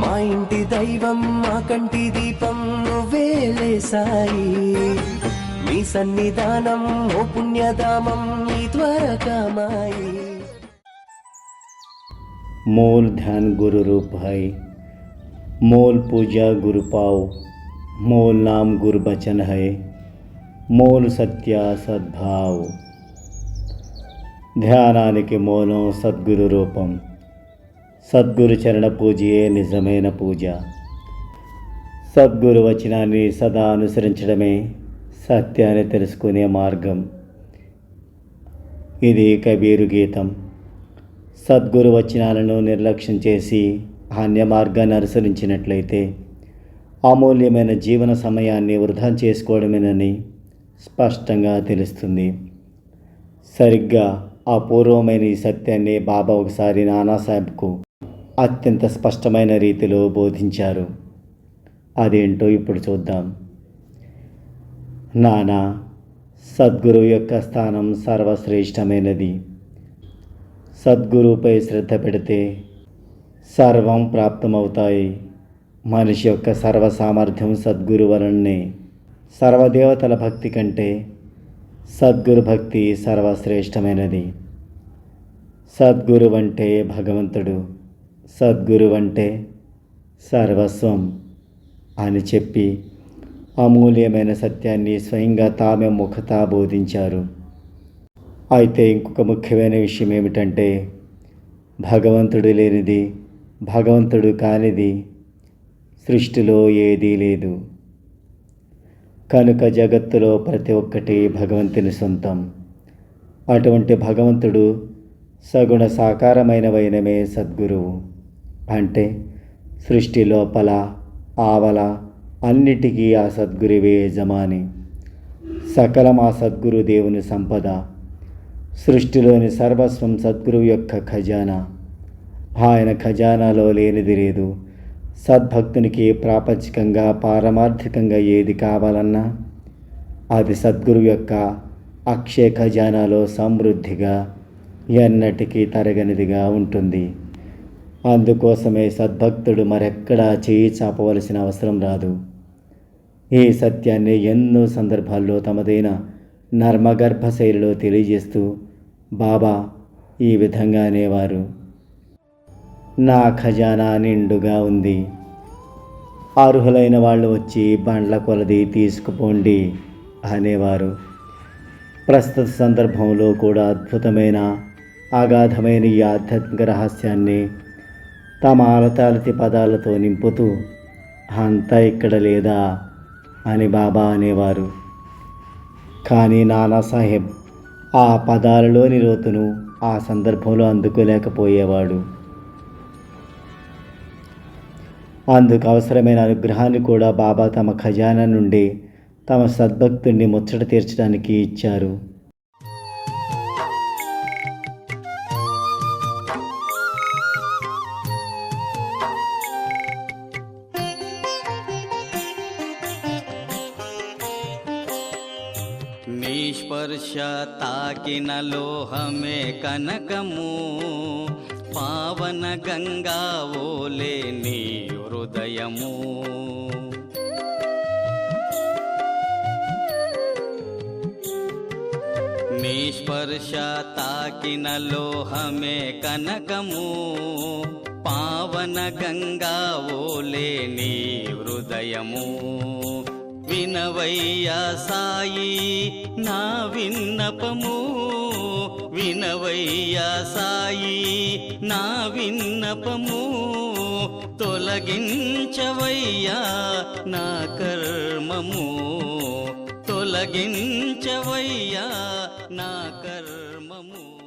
మా ఇంటి దైవం మా కంటి దీపం నువ్వేలే సాయి మీ సన్నిధానం ఓ పుణ్యధామం మీ ద్వారకామాయి मूल ध्यान गुरु रूप है मूल पूजा गुरु पाओ मूल नाम गुरु बचन है మూల సత్య సద్భావ్ ధ్యానానికి మూలం సద్గురు రూపం సద్గురు చరణ పూజయే నిజమైన పూజ. సద్గురు వచనాన్ని సదా అనుసరించడమే సత్యాన్ని తెలుసుకునే మార్గం. ఇది కబీరు గీతం. సద్గురు వచనాలను నిర్లక్ష్యం చేసి అన్య మార్గాన్ని అనుసరించినట్లయితే అమూల్యమైన జీవన సమయాన్ని వృధా చేసుకోవడమేనని స్పష్టంగా తెలుస్తుంది. సరిగ్గా అపూర్వమైన ఈ సత్యాన్ని బాబా ఒకసారి నానాసాహెబ్కు అత్యంత స్పష్టమైన రీతిలో బోధించారు. అదేంటో ఇప్పుడు చూద్దాం. నానా సద్గురువు యొక్క స్థానం సర్వశ్రేష్టమైనది. సద్గురువుపై శ్రద్ధ పెడితే సర్వం ప్రాప్తమవుతాయి. మనిషి యొక్క సర్వ సామర్థ్యం సద్గురు వలనే సర్వదేవతల భక్తి కంటే సద్గురు భక్తి సర్వశ్రేష్టమైనది. సద్గురు అంటే భగవంతుడు. సద్గురువంటే సర్వస్వం అని చెప్పి అమూల్యమైన సత్యాన్ని స్వయంగా తామే ముఖతా బోధించారు. అయితే ఇంకొక ముఖ్యమైన విషయం ఏమిటంటే భగవంతుడు లేనిది భగవంతుడు కానిది సృష్టిలో ఏదీ లేదు. కనుక జగత్తులో ప్రతి ఒక్కటి భగవంతుని సొంతం. అటువంటి భగవంతుడు సగుణ సాకారమైనవైనమే సద్గురువు. అంటే సృష్టి లోపల ఆవల అన్నిటికీ ఆ సద్గురువే యజమాని. సకలం ఆ సద్గురు దేవుని సంపద. సృష్టిలోని సర్వస్వం సద్గురువు యొక్క ఖజానా. ఆయన ఖజానాలో లేనిది లేదు. సద్భక్తునికి ప్రాపంచికంగా పారమార్థికంగా ఏది కావాలన్నా అది సద్గురు యొక్క అక్షయ ఖజానాలో సమృద్ధిగా ఎన్నటికీ తరగనిదిగా ఉంటుంది. అందుకోసమే సద్భక్తుడు మరెక్కడా చేయి చాపవలసిన అవసరం రాదు. ఈ సత్యాన్ని ఎన్నో సందర్భాల్లో తమదైన నర్మగర్భ శైలిలో తెలియజేస్తూ బాబా ఈ విధంగా అనేవారు నా ఖజానా నిండుగా ఉంది. అర్హులైన వాళ్ళు వచ్చి బండ్ల కొలది తీసుకుపోండి అనేవారు. ప్రస్తుత సందర్భంలో కూడా అద్భుతమైన అగాధమైన ఈ ఆధ్యాత్మిక రహస్యాన్ని తమ ఆలతాలతి పదాలతో నింపుతూ అంతా ఇక్కడ లేదా అని బాబా అనేవారు. కానీ నానాసాహెబ్ ఆ పదాలలోని లోతును ఆ సందర్భంలో అందుకోలేకపోయేవాడు. అందుకు అవసరమైన అనుగ్రహాన్ని కూడా బాబా తమ ఖజానా నుండి తమ సద్భక్తుడిని ముచ్చట తీర్చడానికి ఇచ్చారు. నిస్పర్శ తాకిన లోహమే కనకము. పావన గంగా ఓలే నీ హృదయము. నిస్పర్శ తాకిన లోహమే కనకము. పావన గంగా ఓలే నీ హృదయము. వినవయ్యా సాయి నా విన్నపము. వినవయ్యా సాయి నా విన్నపము. తొలగించవయ్యా నా కర్మము. తొలగించవయ్యా నా కర్మము.